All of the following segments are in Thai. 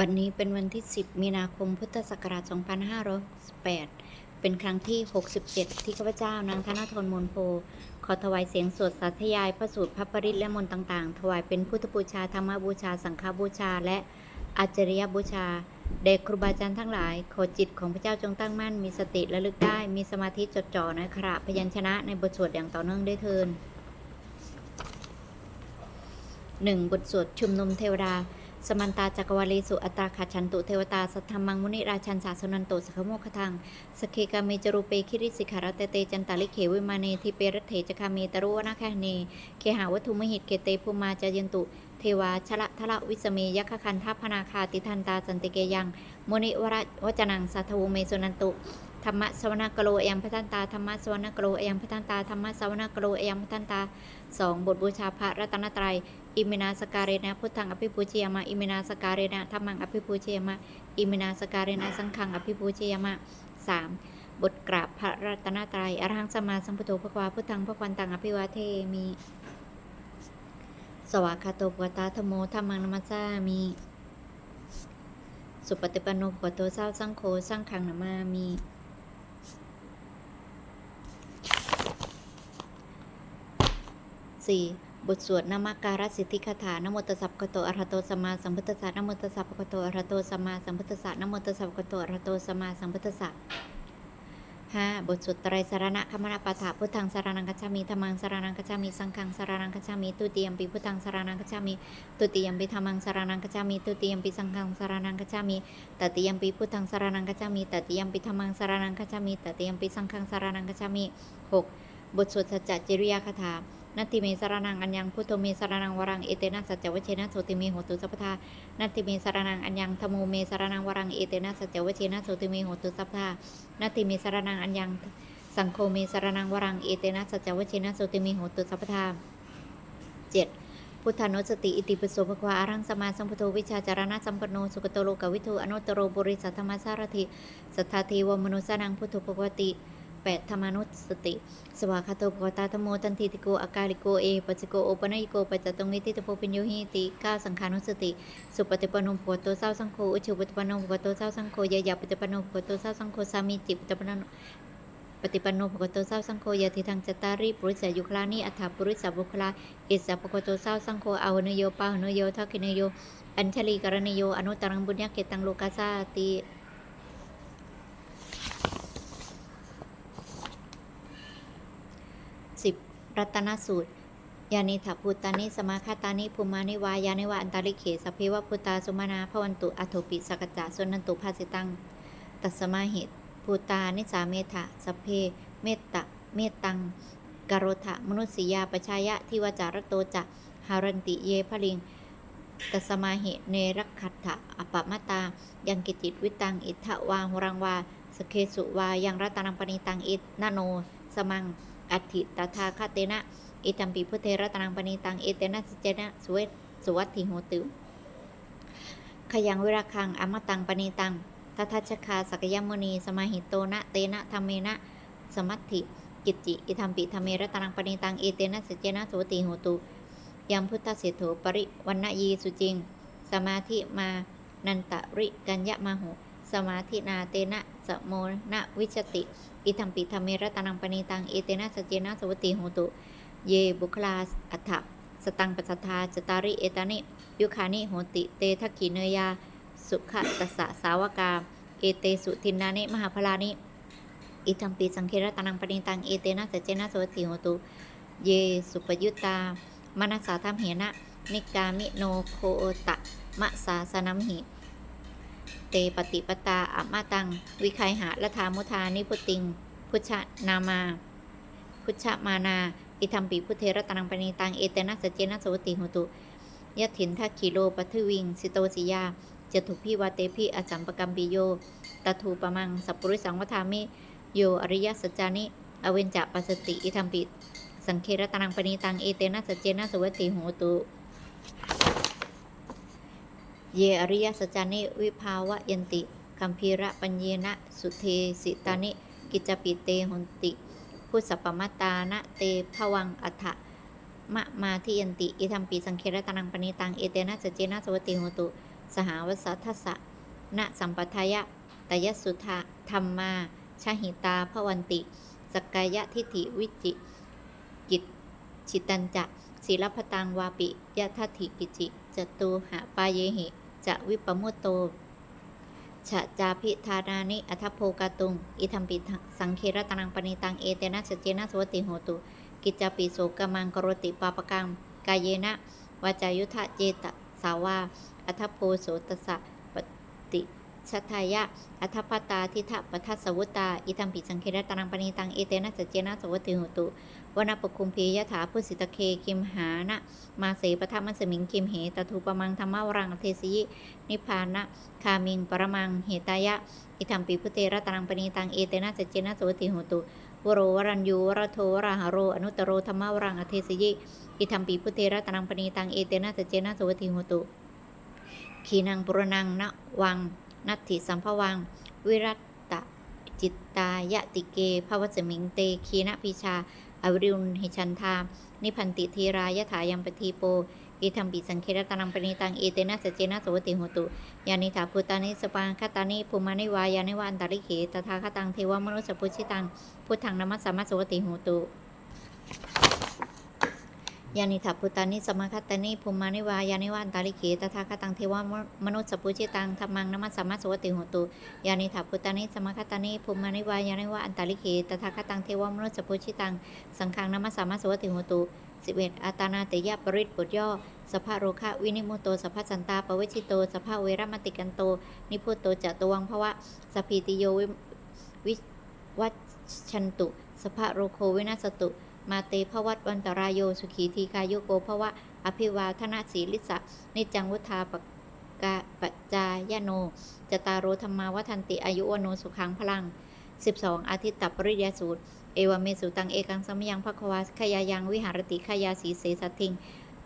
บัดนนี้เป็นวันที่ 10 มีนาคม พุทธศักราช 2568 เป็นครั้งที่ 67 ที่ข้าพเจ้านางธนทรมนโพ ขอถวายเสียงสวดสาธยาย พระสูตรพระปริตและมนต์ต่างๆ ถวายเป็นพุทธบูชา ธรรมบูชา สังฆบูชา และอาจริยบูชาเด็กครูบาอาจารย์ทั้งหลาย ขอจิตของพระเจ้าจงตั้งมั่น มีสติระลึกได้ มีสมาธิจดจ่อในขณะพยัญชนะในบทสวดอย่างต่อเนื่องได้เทินหนึ่งบทสวดชุมนุมเทวดา สมันตาจักรวาลีสุอัตตาขัดฉันตุเทวตาสัทธรรมังมุนิราชันสาสนันโตสขโมคทังสเคกาเมจรูเปคิริสิขารเตเตจันตาลิเขวิมาเนทิเปรเถจคาเมตรุวนาคาเนเคหาวัตถุมหิตเกเตภูมาจายันตุเทวาชละทละวิสเมยัคคันทัพพนาคาติทันตาสันติเกยังมุนิวรวจนังสัทธวเมสุนันตุธรรมะสวนกโลเอยังพัทันตาธรรมะสวนกโลเอยังพัทันตาธรรมะสวนกโลเอยังพัทันตาสองบทบูชาพระรัตนตรัย อิมินาสการเรนะพุทธังอภิปูชยามะอิมินาสการเรนะธรรมังอภิปูชยามะอิมินาสการเรนะสังฆังอภิปูชยามะสามบทกราบพระรัตนตรัยอรหังสมาสัมพุทโธพระควาพุทธังพระควันตังอภิวาเทมิสวากาโตปวตาธโมธรรมังนมัสสามิสุปฏิปันโนปวโตเศร้าสังโฆสังฆังนามามิสี่ บทสวดนามาการสิทธิคาถานโมตสสะภะคโตอรหโตสมาสัมพุทธัสสะนโมตสสะภะคโตอรหโตสมาสัมพุทธัสสะนโมตสสะภะคโตอรหโตสมาสัมพุทธัสสะห้าบทสวดไตรสารณะคมนาปถะพุทธังสารนังกัจฉามิธัมมังสารนังกัจฉามิสังฆังสารนังกัจฉามิตุติยมปิพุทธังสารนังกัจฉามิตุติยมปิธัมมังสารนังกัจฉามิตุติยมปิสังฆังสารนังกัจฉามิตติยมปิพุทธังสารนังกัจฉามิตติยมปิธัมมังสารนังกัจฉามิตติยมปิสังฆังสารนังกัจฉามิหกบทสวดสัจจจริยคาถา นัตติเมสารนังอัญญังพุทโธเมสารนังวรังเอเตนะสัจจวเชนะโสติเมโหตุสัพพทานัตติเมสารนังอัญญังธโมเมสารนังวรังเอเตนะสัจจวเชนะโสติเมโหตุสัพพทานัตติเมสารนังอัญญังสังโฆเมสารนังวรังเอเตนะสัจจวเชนะโสติเมโหตุสัพพทาเจ็ดพุทธานุสติอิติปิโสภควาอารังสมาสัมพุทโธวิชาจารณะสัมปันโนสุกโตโลกวิทูอนุตโรบุริสัทธรรมสารถิสัทธาเทวมนุสนังพุทโธภควติ 8. ธรรมานุสติ สวากขาโตปกตาธโมตันติติโกอากาลิโกเอปัสสิโกโอปนัยโกปัจจตงนิติตโพปิญโยหิติ 9. สังขานุสติ สุปฏิปันโนปกโตเศร้าสังโฆอุชุปฏิปันโนปกโตเศร้าสังโฆยายาปฏิปันโนปกโตเศร้าสังโฆสามีจิปฏิปันโนปฏิปันโนปกโตเศร้าสังโฆยาทิทังจตารีปุริสายุคลานิอัฏฐปุริสาบุคลาเอสะปกโตเศร้าสังโฆอาวนโยปาหนโยทักขินโย อัญชลีกรณโย อนุตรังบุญญาเกตังโลกาสาติ สิบรัตนสูตร ยานิถาภูตานิสมาคาตานิภูมานิวายานิวาอันตาลิเขสพเพวะพุตาสุมานาพวันตุอัโทปิสกจจาสุนันตุภาสิตัง ตัสมาหิตภูตานิสาเมถะสเพ เมตตะเมตตังกโรธะมนุษยาปชายะทิวจารโตจะหารันติเยพลิงตัสมาหิเนรักขัตถะอปปมตา ยังกิจิตวิตัง อิทธวาหุรังวา สเคสุวา ยังรัตนังปณิตัง อิตนาโน สมัง อัติตถาคาเตนะอิตัมปิพุทเทระตนังปณิตังเอเตนะสเจนะสเวสวัตถิโหตุขยังเวราคังอมตังปณิตังทัทัชคาสักยมุนี สมาหิโตนะเตนะธรรมเมนะสมัตถิกิจจิอิทัมปิธรรมเมระตนังปณิตังเอเตนะสเจนะสวัตถิโหตุยังพุทธเสโถปริวันนยีสุจิง สมาธิมานันตริกัญญมาหุ สมาธินาเตนะสโมนะวิชติ อิทัมปิธรรมเมระตนังปณิตัง เอเตนะสเจนะสวัติโหตุ เยบุคลาอัฏฐสตังปัสทาจตาริเอตานิยุคานิโหติ เตทักขิเนยา สุขตัสสะสาวกา เอเตสุทินนานิมหาพลานิ อิทัมปิสังเครตนังปณิตัง เอเตนะสเจนะสวัตติโหตุ เยสุปยุตตามนัสสาธรรมเหนะ นิกามิโนโคตะมะสาสนัมหิ เตปฏิปตาอัมมาตัง วิคัยหะละธามุทานิพุติง พุชนามา พุชมานา อิทัมปิพุเทระตนังปณิตัง เอเตนะสเจนะสวัตติโหตุยัตถินทักขิโลปัทวิง สิโตสิยาจตุพิวาเตพิอสัมปกัมปิโยตถูปมัง สัพปริสังวทามิโยอริยสัจจานิ อเวนจะปัสติ อิทัมปิสังเคระตนังปณิตัง เอเตนะสเจนะสวัตติโหตุ เยอริยสัจจานิวิภาวะยันติคัมภีระปัญเยนะ สุเทสิตานิ กิจปิเตหนติพุทธสัพปมัตานะเตภวังอัฏฐะมะมาทิยันติ อิทัมปีสังเครตนังปณิตัง เอเตนะจเจนะสวติโหตุสสหวสัทสะณสัมปทายะตยสุธาธรรมาชหิตาพวันติสกกายะทิฏฐิวิจิกิจชิตันจะศีลพตังวาปิยะทัตถิกิจิจตุหะปาเยหิ จะวิปมุตโตฉะจาพิธานานิอัทโพกาตุง อิทัมปิสังเครตนังปณิตัง เอเตนะสจเจนะสวติโหตุ กิจปิโสกมังกรติปาปกังกายเยนะวาจายุทธเจตสาวาอัทโพโสตสะปฏิชัทายะ อัทปตาทิทะปทัสสวุตา อิทัมปิสังเครตนังปณิตัง เอเตนะสจเจนะสวติโหตุ วนาปคุมพียถาพุสิตเคคิมหานะมาเสปทัมมัสมิงคิมเหตทูปมังธรรมวรังเทสยิ นิพานะคามิงปรมังเหตายะ อิทัมปิพุเตระตรังปณีตังเอเตนะสจเจนะโสติโหตุวโรวรัญยูวรโทวราหโร อนุตโรธรรมวรังอเทสยิ อิทัมปิพุเตระตรังปณีตังเอเตนะสจเจนะโสติโหตุขีนังปุรนังนะวังนัตถิสัมภวัง วิรัตจิตตายติเกภวสมิงเตคีนะพิชา อวิรุณหิชันทาม นิพันติธีรายถายังปทีโปอิธรรมปิสังเครตนังปณิตังเอเตนะสเจนะโสติโหตุ ยานิถาพุตานิสปังคตานิภูมานิวายานิวันตาริเขตถาคตังเทวมนุสสพุชิตัง พุทธังนัมสสามัสสวติโหตุ ยานิถาพุตานิสมาคตานิภูมานิวายานิวาอันตาริเขตถาคตังเทวมนุสสพุชิตังธรรมังนัมัสสามัสสวติโหตุยานิถาพุตานิสมาคตานิภูมานิวายานิวาอันตาริเขตถาคตังเทวมนุสสพุชิตังสังฆังนัมัสสามัสสวติโหตุ11อัตานาเตยะปริตบทย่อสภาโรคะวินิมุตโตสภาสันตาปเวชิโตสภาเวรมติกันโต นิพุตโตจตวังภวะสพีติโยวิวัชชันตุ สภาโรโควินาสตุ มาเตภวัตวันตรายโยสุขีทีกายโยโกภวะอภิวาทนาสีลิสะนิจังวุธาปกาปจายโน จตารโรธรรมาวัทันติอายุวโนสุขังพลัง 12 อาทิตตปริยสูตร เอวเมสุตังเอกังสมยังภควาขยายังวิหารติขยาสีเสสทิง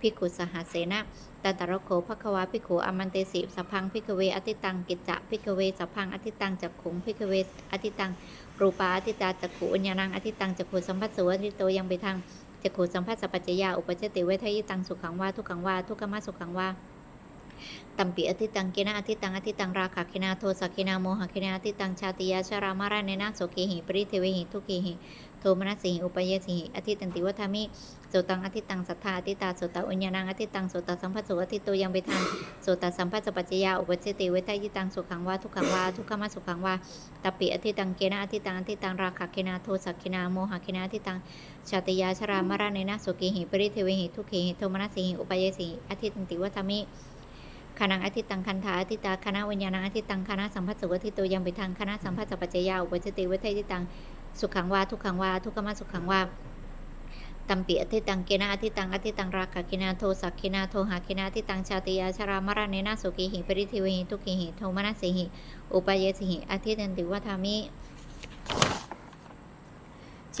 พิกขุสหเสนะตันตระโขภควาพิขุอมันเตสิสพังพิกเวอติตังกิจจะพิกเวสพพังอติตังจักขุงพิกเวอติตัง รูปาอธิตาจักขุอัญญานังอธิตังจักขุสัมภัสสวติโตยังไปทางจักขุสัมภัสสปัจจยาอุปเจติเวทยิตังสุขังวาทุกขังวาทุกขมาสุขังวา ตัมปิอติตังกินาอติตังอติตังราคะกินาโทสักกินาโมหกินาอติตังชาติยาชรามาราเนนะโสเกหิปริเทวหิทุเกหิโทมนัสสิหิอุปเยสิหิอธิตันติวัฏามิโสตังอธิตังสัทธาอธิตาโสตอุญญาณังอธิตังโสตสัมภัสโสอธิโตยังไปทานโสตสัมภัสสปัจจยาอุปเจติเวทายิตังสุขังวาทุกขังวาทุกขมาสุขังวาตัปิอธิตังเกนะอธิตังอธิตังราคะเกนาโทสักเกนาโมหะเกนาอธิตังชาติยาชรามาราเนนะโสเกหิปริเทวหิทุเกหิโทมนัสสิหิอุปเยสิหิอธิตันติวัฏามิ คณังอธิตังคันธาอธิตาคณะวิญญาณังอธิตังคณะสัมภัสสวทิโตยังไปทางคณะสัมภัสสปัจจยาอุปเจติเวทยิตังสุขังวาทุกขังวาทุกขมาสุขังวาตัมปิอธิตังเกนะอธิตังอธิตังราคะกินาโทสักกินาโทหากินาอธิตังชาติยาชรามรณเนนะสุกิหิปริทิวหิทุกิหิโทมนัสสิหิอุปเยสิหิอธิตันติวัฏามิ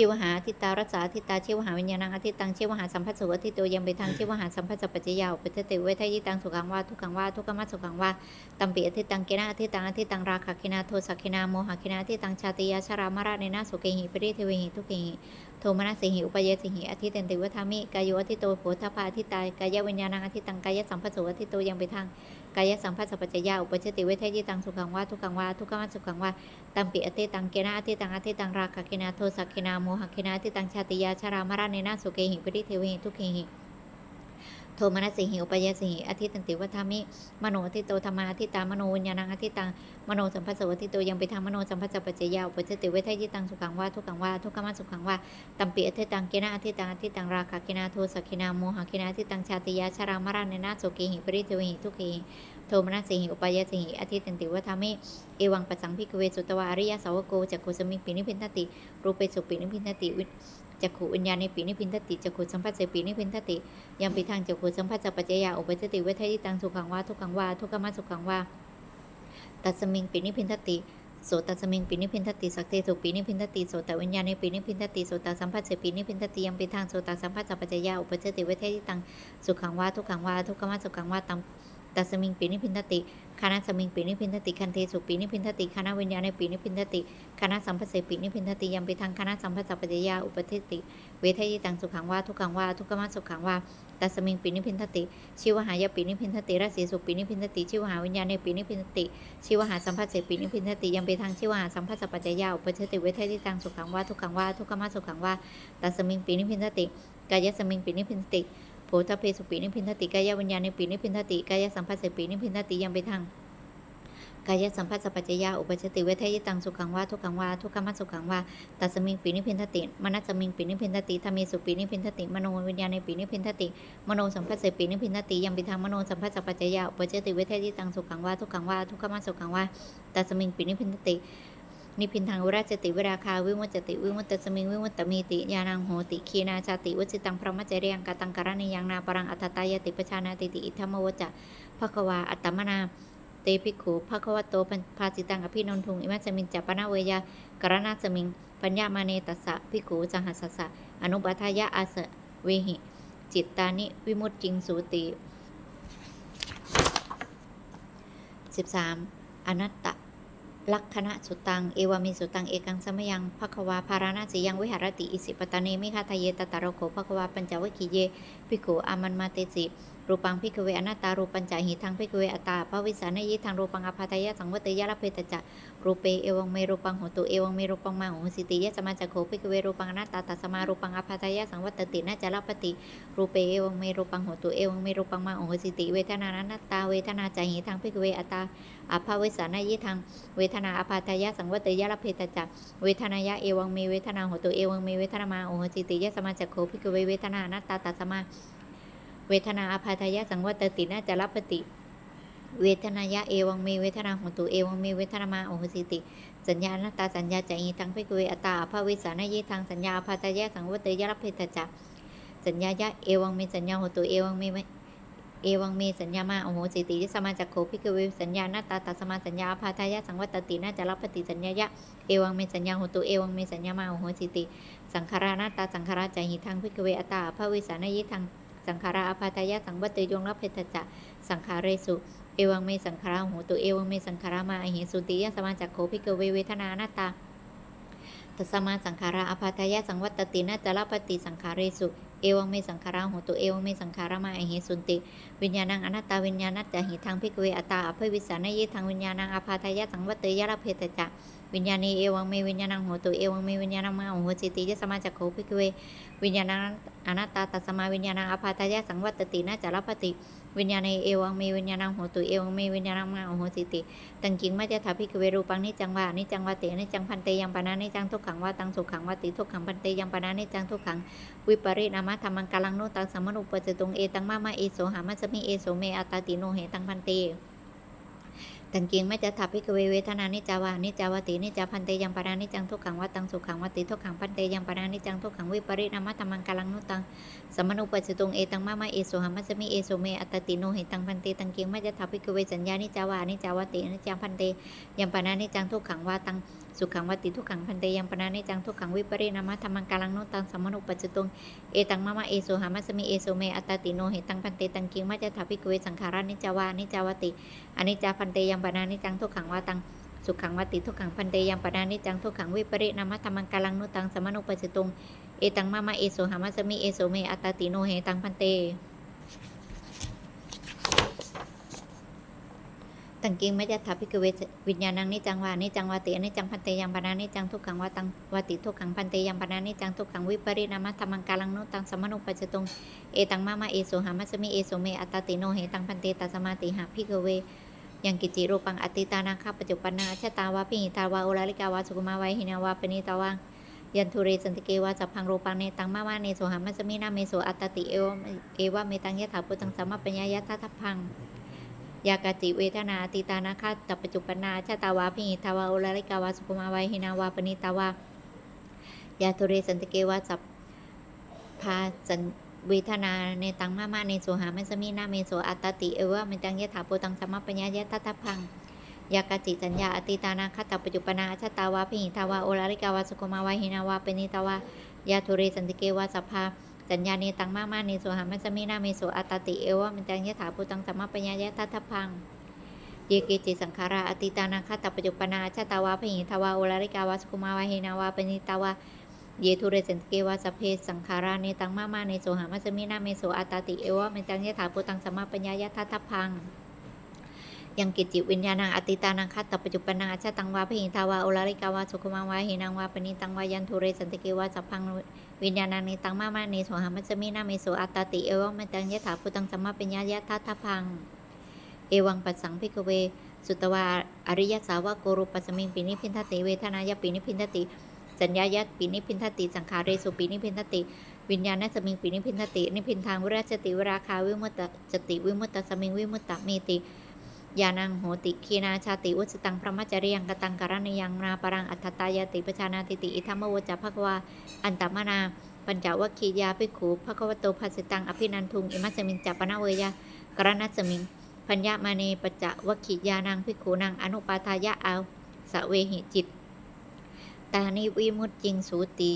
ชิวหาทิตารัสสาทิตาชิวหาวิญญาณังอธิตังชิวหาสัมภัสสวทิโตยังไปทางชิวหาสัมภัสสปัจจยาอุปเจติเวทยิตังสุขังว่าทุกขังว่าทุกขมาสุขังวาตัมปิอธิตังเกนะอธิตังอธิตังราคะคินาโทสักินาโมหะคินาอธิตังชาติยาชรามราเนนะสุเกหิปริเทวหิทุเกหิโทมนัสสิหิอุปเยสิหิอธิเตนติวัฏามิกายโยอธิโตโภทพาอธิตายกายวิญญาณังอธิตังกายสัมภัสสวอธิโตยังไปทาง กายสัมภัสสัพจยาอุปเจติเวทยิตังสุขังวาทุกขังวาทุกขมัสุขังวาตัมปิอติตังเกนะอธิตังอติตังราคะเกนาโทสักเกนาโมหะเกนาอติตังชาติยาชรามราเนนาสุเกหิปริเทเวหิทุเกหิ โทมนัสสิหิอุปยสิหิอธิตันติวัฏามิ มโนอธิโตธรรมาอธิตามโนวิญญาณังอธิตังมโนสัมภัสสวทิโตยังไปทางมโนสัมภัสสปัจจยาอุปจติเวทยิตังสุขังวาทุกขังวาทุกขมาสุขังวาตัมปิอธิตังเกนะอธิตังอธิตังราคะเกนะโทสกินาโมหะเกนะอธิตังชาติยาชรามราเนนะโสเกหิปริเทวหิทุกิโทมนัสสิหิอุปยาสิหิอธิตันติวัฏามิเอวังปัสสังพิกเวสุตวาอริยสาวโกจักขุสมิปินิพินทติรูเปสุปินิพินทติ จักขุวิญญาณในปีนิพินทติจักขุสัมภัสเสปีนิพินทติยังไปทางจักขุสัมภัสสะปัจจยาอุปจติเวทยิตังสุขังวาทุกขังวาทุกขมาสุขังวาตัสมิงปินิพินทติโสตัสมิงปินิพินทติสักเตสุปีนิพินทติโสตวิญญาณในปีนิพินทติโสตสัมภัสเสปีนิพินทติยังไปทางโสตสัมภัสสะปัจจยาอุปจติเวทยิตังสุขังวาทุกขังวาทุกขมาสุขังวาตัม ตัสมิงปินิพินทติคณะสมิงปินิพินทติคันเทสุปินิพินทติคณะวิญญาณในปินิพินทติคณะสัมภเสปินิพินทติยังไปทางคณะสัมภสัพปจยาอุปเทติ เวทยิตังสุขังว่าทุกขังว่าทุกขมาสุขังว่าตัสมิงปินิพินทติชิวหายาปินิพินทติราศีสุปินิพินทติชิวหาวิญญาณในปินิพินทติชิวหาสัมภเสปินิพินทติยังไปทางชิวหาสัมภสัพปจยาอุปเทติเวทยิตังสุขังว่าทุกขังว่าทุกขมสุขังว่าตัสมิงปินิพินทติกายสมิงปินิพินทติ โพธเพสุปินิพินทติกายวิญญาณในปินิพินทติกายสัมภเสปินิพินทติยังไปทางกายสัมผัสสัพพจยาอุปชติเวทยตังสุขังวาทุกขังวาทุกขมัสสุขังวาตัสมิงปินิพินทติมนัสสมิงปินิพินทติธรรมีสุปินิพินทติมโนวิญญาณในปินิพินทติมโนสัมผัสเสปินิพินทติยังปิทางมโนสัมผัสสัพพจยาอุปชติเวทยตังสุขังวาทุกขังวาทุกขมัสสุขังวาตัสมิงปินิพินทติ นิพินทางวิราชติวิราคาวิมุตติวิมุตตสมิงวิมุตตมีติยานังโหติคีนาชาติวจิตังพระมัจเจริยังกตังการณิยังนาปรังอัตตายติปชานาติติอิทัมมวจะภควาอัตตมนาเตภิกขุภควโตภาสิตังอภินนทุงอิมัสสมิงจัปปนาเวยากรณาสมิง ปัญญามาเนตัสสะภิกขุสหัสสสะอนุปัฏฐายะอาสะเวหิ จิตตานิวิมุตติงสูติ 13. อนัตตะ ลักขณะสุตัง เอวามิสุตัง เอกังสมยังภควาภาราณสียังวิหารติ อิสิปตานีมิคาทะเยตตารโขภควาปัญจวัคคีเยภิกขุอามันมาเตสิ รูปังพิกเวอนัตตารูปัญจหิทังพิกเวอัตตาภวิสานยิทังรูปังอภัตยะสังวัตยะละเพตจะรูเปเอวังเมรูปังโหตุเอวังเมรูปังมาโหสิติยะสมาจักโขพิกเวรูปังอนัตตาตัสมารูปังอภัตยะสังวัตตินะจละปติรูเปเอวังเมรูปังโหตุเอวังเมรูปังมาโหสิติเวทนานัตตาเวทนาจหิทังพิกเวอตาอภวิสานยิทังเวทนาอภัตยะสังวัตยะละเพตจะเวทนายะเอวังเมเวทนาโหตุเอวังเมเวทนามาโหสิติยะสมาจักโขพิกเวเวทนานัตตาตัสมา เวทนาอภัทายสังวัตติน่าจะรับปติเวทนายะเอวังเมเวทนาหุตุเอวังเมเวทนามาโอหสิติ สัญญาณตาสัญญาใจอีทั้งพิกเวอตาอภาวิสานยิทางสัญญาอภัทายะสังวัตยะรับเพตจักสัญญายะเอวังเมสัญญาหุตุเอวังเมเอวังเมสัญญามาโอโหสิติสมาจักโขพิกเวสัญญาณตาตัสมาสัญญาอภัทายะสังวัตติน่าจะรับปฏิสัญญายะเอวังเมสัญญาหุตุเอวังเมสัญญามาโอโหสิติ สังขารานาตาสังขาราใจหิทังพิกเวอตาอภาวิสานยิทัง สังขาราอภัตยะสังวัตยงรับเพตจะสังขาเรสุ เอวังเมสังขาราหูตุเอวังเมสังขารามาอหิสุติยะสมาจักโคพิกเวเวทนานาตาตสมาสังขาราอภัตยะสังวัตตินาจารปฏิสังขาเรสุเอวังเมสังขาราหตุเอวังเมสังขารามาอหิสุนติ วิญญาณังอนัตตาวิญญาณัจจะหิทังพิกเวอตาอภิวิสานยิทังวิญญาณังอภัตยะสังวัตยะรับเพตจะวิญญาณีเอวังเมวิญญาณังหตุเอวังเมวิญญาณังมาโหจิติยะสมาจักโขพิกเววิญญาณังอนัตตาตัสมาวิญญาณังอภัตยะสังวัตตินาจารปฏิวิญญาณีเอวังเมวิญญาณังโหตุเอวังเมวิญญาณังมาโหสิติตังกิงมัจจะถาภิกเวรูปังนิจังวานิจังวาเตนิจังพันเตยังปานานิจังทุกขังวาตังสุขังวาติทุกขังพันเตยังปานานิจังทุกขังวิปริณามะธรรมังกาลังโนตังสัมมนุปจตุงเอตังมามาเอโสหามัสมิเอโสเมอัตติโนเหตังพันเตตังเกียงไม่จะทับพิกเวเวทนานิจาวานิจาวตินิจาพันเตยังปารานิจังทุกขังวัตังสุขังวติทุกขังพันเตยังปารานิจังทุกขังวิปริณามะธรรมังกาลังนุตังสมนุปัสตุงเอตังมามาเอโสหัมมัสมิเอโสเมอัตติโนหิตังพันเตตังเกียงไม่จะทับพิกเวสัญญานิจาวานิจาวตินิจาพันเตยังปารานิจังทุกขังวตัง สุขังวัติทุกขังพันเตยังปารานิจังทุกขังวิปริณามะธรรมังกาลังโนตังสมนุปัสสตุงเอตังมามาเอโสหัมมัสมิเอโสเมอัตติโนเหตังพันเตตังกียงม่จะทับพิกเวสังขารานิจาวานิจาวติอนิจจาพันเตยังปนานิจังทุกขังวาตังสุขังวัติทุกขังพันเตยังปนานิจังทุกขังวิปริณามะธรรมังกาลังโนตังสมนุปัสสิตุงเอตังมามาเอโสหามัสมิเอโสเมอัตติโนเหตังพันเต ตังกิงไม่จะทับพิกเววิญญาณังนิจังวานิจังวาติอนิจังพันเตยังปานานิจังทุกขังวาตังวติทุกขังพันเตยังปานานิจังทุกขังวิปริณามะธรรมังกาลังโนตังสมนุปัสสิตุงเอตังมามาเอโสหามัสมิเอโสเมอัตติโนเหตังพันเตตัสมาติหาพิกเวยังกิจิรูปังอติตานาคาปัจจุปนาชะตาวาพิหิตาวาโอลาลิกาวาสุกุมาวายหินาวาปณิตาวังยันทุเรสันติเกวาจับพังรูปังเนตังมามาเนโสหามัสมินาเมโสอัตตติเอวเอวะเมตังยะถาปุตังสัมมาปัญญายะทัตพัง ยากาจิเวทนาอติตานาคาตปัจจุปนาชะตาวาพิหิตาวาโอลาลิกาวาสุกุมาวายหินาวาปณิตาวายาทุเรสันติเกวาจับพาสันเวทนาในตังมามาในโสหามัสมินาเมโสอัตติเอวะเมตังยะถาโปตังสัมมาปัญญายะทัตพังยากาจิจัญญาอติตานาคตปัจจุปนาชะตาวาพิหิตาวาโอลาริกาวาสุโกมาวาหินาวาเปนิตาวายาทุเรสันติเกวาสัพพา จัญญาเนตังมามาเนโสหามัสมินาเมโสอัตตติเอวะมันจังยะถาภูตังสัมมาปัญญายะทัตพังเยเกจิสังขาราอติตานาคาตปจุปนาชาตาวาพหิทวาโอลาริกาวาสกุมาวาเฮนาวาปณิตาวาเยทุเรสันเกวาสพเพสังขาราเนตังมามาเนโสหามัสมินาเมโสอัตตติเอวะมันจังยะถาภูตังสัมมาปัญญายะทัตพัง ยังกิจิวิญญาณังอติตานังคัตตปจุปนังอาชาตังวาพหิทาวาโอลาริกาวาสุขุมังวาหินังวาปณิตังวายันทุเรสันติเกวาสัพพัง วิญญาณังในตังมามาเนโสหามัสมินาเมโสอัตตติเอวะเมตังยะถาพุตังสัมมาปัญญายะทัตถพัง เอวังปัสสังพิกเว สุตวาอริยสาวกโกรุปัสมิงปินิพินทติเวทนายะปินิพินทติสัญญายะปินิพินทติสังขาเรสุปินิพินทติ วิญญาณสมิงปินิพินทตินิพินทางวิราชติวราคาวิมุตตจติวิมุตตสมิงวิมุตตมีติ ยานังโหติคีนาชาติอุสตังพระมัจจริยังกตังการณิยังนาปรังอัตตายติปชานาติติอิทัมมโวจาภควาอันตมนา ปัญจวัคคียาภิกขุภควโตภาสิตังอภินันทุงอิมัสมิงจัปปนะเวยากรณัสมิง พัญญามาเนปัจจวัคคียานังภิกขุนังอนุปาทายะเอาสะเวหิจิต ตานิวิมุตติงสูติ